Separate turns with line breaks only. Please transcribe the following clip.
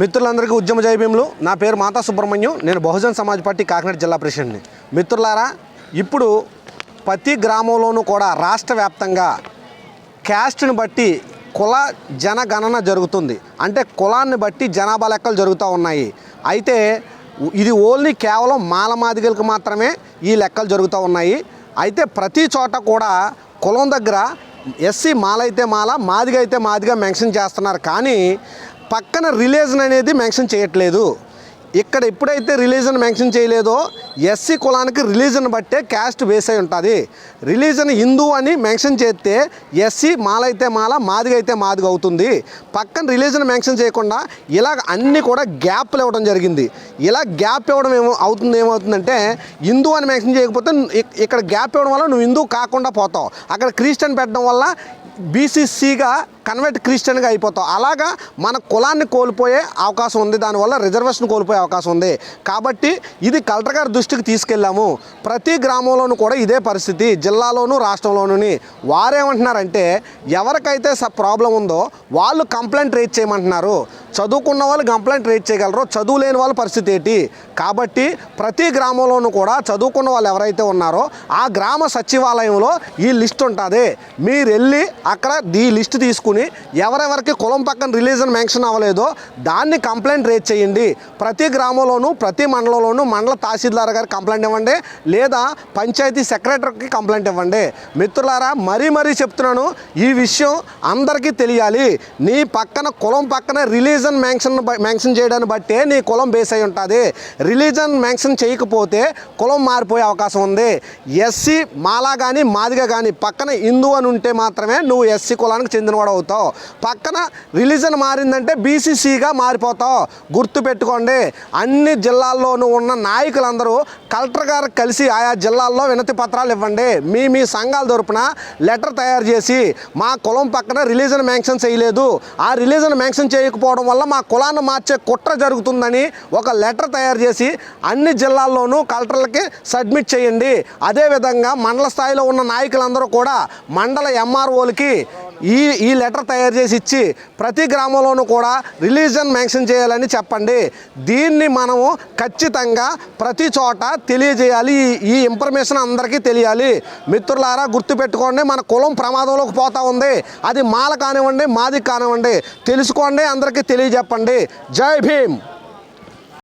మిత్రులందరికీ ఉద్యమ జైభీములు నా పేరు మాతా సుబ్రహ్మణ్యం. నేను బహుజన్ సమాజ్ పార్టీ కాకినాడ జిల్లా ప్రెసిడెంట్ని. మిత్రులారా ఇప్పుడు ప్రతి గ్రామంలోనూ కూడా రాష్ట్ర వ్యాప్తంగా క్యాస్ట్ని బట్టి కుల జనగణన జరుగుతుంది. అంటే కులాన్ని బట్టి జనాభా లెక్కలు జరుగుతూ ఉన్నాయి. అయితే ఇది ఓన్లీ కేవలం మాలమాదిగలకు మాత్రమే ఈ లెక్కలు జరుగుతూ ఉన్నాయి. అయితే ప్రతి చోట కూడా కులం దగ్గర ఎస్సీ మాల అయితే మాల మాదిగ అయితే మాదిగా మెన్షన్ చేస్తున్నారు. కానీ పక్కన రిలీజన్ అనేది మెన్షన్ చేయట్లేదు. ఇక్కడ ఎప్పుడైతే రిలీజన్ మెన్షన్ చేయలేదో ఎస్సీ కులానికి రిలీజన్ బట్టే క్యాస్ట్ బేస్ అయి ఉంటుంది. రిలీజన్ హిందూ అని మెన్షన్ చేస్తే ఎస్సీ మాలైతే మాల మాదిగ అయితే మాదిగ అవుతుంది. పక్కన రిలీజన్ మెన్షన్ చేయకుండా ఇలా అన్నీ కూడా గ్యాప్లు ఇవ్వడం జరిగింది. ఇలా గ్యాప్ ఇవ్వడం ఏమో అవుతుంది ఏమవుతుందంటే హిందూ అని మెన్షన్ చేయకపోతే ఇక్కడ గ్యాప్ ఇవ్వడం వల్ల నువ్వు హిందూ కాకుండా పోతావు. అక్కడ క్రిస్టియన్ పెట్టడం వల్ల బీసీసీగా కన్వర్ట్ క్రిస్టియన్గా అయిపోతావు అలాగా మన కులాన్ని కోల్పోయే అవకాశం ఉంది. దానివల్ల రిజర్వేషన్ కోల్పోయే అవకాశం ఉంది. కాబట్టి ఇది కలెక్టర్ గారి దృష్టికి తీసుకెళ్ళాము. ప్రతి గ్రామంలోనూ కూడా ఇదే పరిస్థితి. జిల్లాలోను రాష్ట్రంలోనూ వారేమంటున్నారంటే ఎవరికైతే స ప్రాబ్లం ఉందో వాళ్ళు కంప్లైంట్ రేజ్ చేయమంటున్నారు. చదువుకున్న వాళ్ళు కంప్లైంట్ రేజ్ చేయగలరు చదువు లేని వాళ్ళ పరిస్థితి ఏంటి? కాబట్టి ప్రతి గ్రామంలోనూ కూడా చదువుకున్న వాళ్ళు ఎవరైతే ఉన్నారో ఆ గ్రామ సచివాలయంలో ఈ లిస్ట్ ఉంటుంది. మీరు వెళ్ళి అక్కడ ఈ లిస్ట్ తీసుకుని ఎవరెవరికి కులం పక్కన రిలీజన్ మెన్షన్ అవ్వలేదో దాన్ని కంప్లైంట్ రేజ్ చేయండి. ప్రతి గ్రామంలోనూ ప్రతి మండలంలోనూ మండల తహసీల్దార్ గారికి కంప్లైంట్ ఇవ్వండి. లేదా పంచాయతీ సెక్రటరీకి కంప్లైంట్ ఇవ్వండి. మిత్రులారా మరీ మరీ చెప్తున్నాను ఈ విషయం అందరికీ తెలియాలి. నీ పక్కన కులం పక్కన రిలీజన్ మెన్షన్ మెన్షన్ చేయడాన్ని బట్టే నీ కులం బేస్ అయి ఉంటుంది. రిలీజన్ మెన్షన్ చేయకపోతే కులం మారిపోయే అవకాశం ఉంది. ఎస్సీ మాలా కానీ మాదిగా కానీ పక్కన హిందూ అని ఉంటే మాత్రమే నువ్వు ఎస్సీ కులానికి చెందినవాడు అవుతావు పక్కన రిలీజన్ మారిందంటే బీసీసీగా మారిపోతావు. గుర్తు పెట్టుకోండి అన్ని జిల్లాల్లోనూ ఉన్న నాయకులందరూ కలెక్టర్ గారు కలిసి ఆయా జిల్లాల్లో వినతి పత్రాలు ఇవ్వండి. మీ మీ సంఘాల తరపున లెటర్ తయారు చేసి మా కులం పక్కన రిలీజన్ మ్యాంక్షన్ చేయలేదు. ఆ రిలీజన్ మ్యాంక్షన్ చేయకపోవడం వల్ల మా కులాన్ని మార్చే కుట్ర జరుగుతుందని ఒక లెటర్ తయారు చేసి అన్ని జిల్లాల్లోనూ కలెక్టర్లకి సబ్మిట్ చేయండి. అదేవిధంగా మండల స్థాయిలో ఉన్న నాయకులందరూ కూడా మండల ఎంఆర్ఓలకి ఈ ఈ లెటర్ తయారు చేసి ఇచ్చి ప్రతి గ్రామంలోనూ కూడా రిలీజన్ మెన్షన్ చేయాలని చెప్పండి. దీన్ని మనము ఖచ్చితంగా ప్రతి చోట తెలియజేయాలి. ఈ- ఈ ఇన్ఫర్మేషన్ అందరికీ తెలియాలి. మిత్రులారా గుర్తుపెట్టుకోండి మన కులం ప్రమాదంలోకి పోతా ఉంది. అది మాల కానివ్వండి మాది కానివ్వండి తెలుసుకోండి అందరికీ తెలియజెప్పండి. జై భీమ్!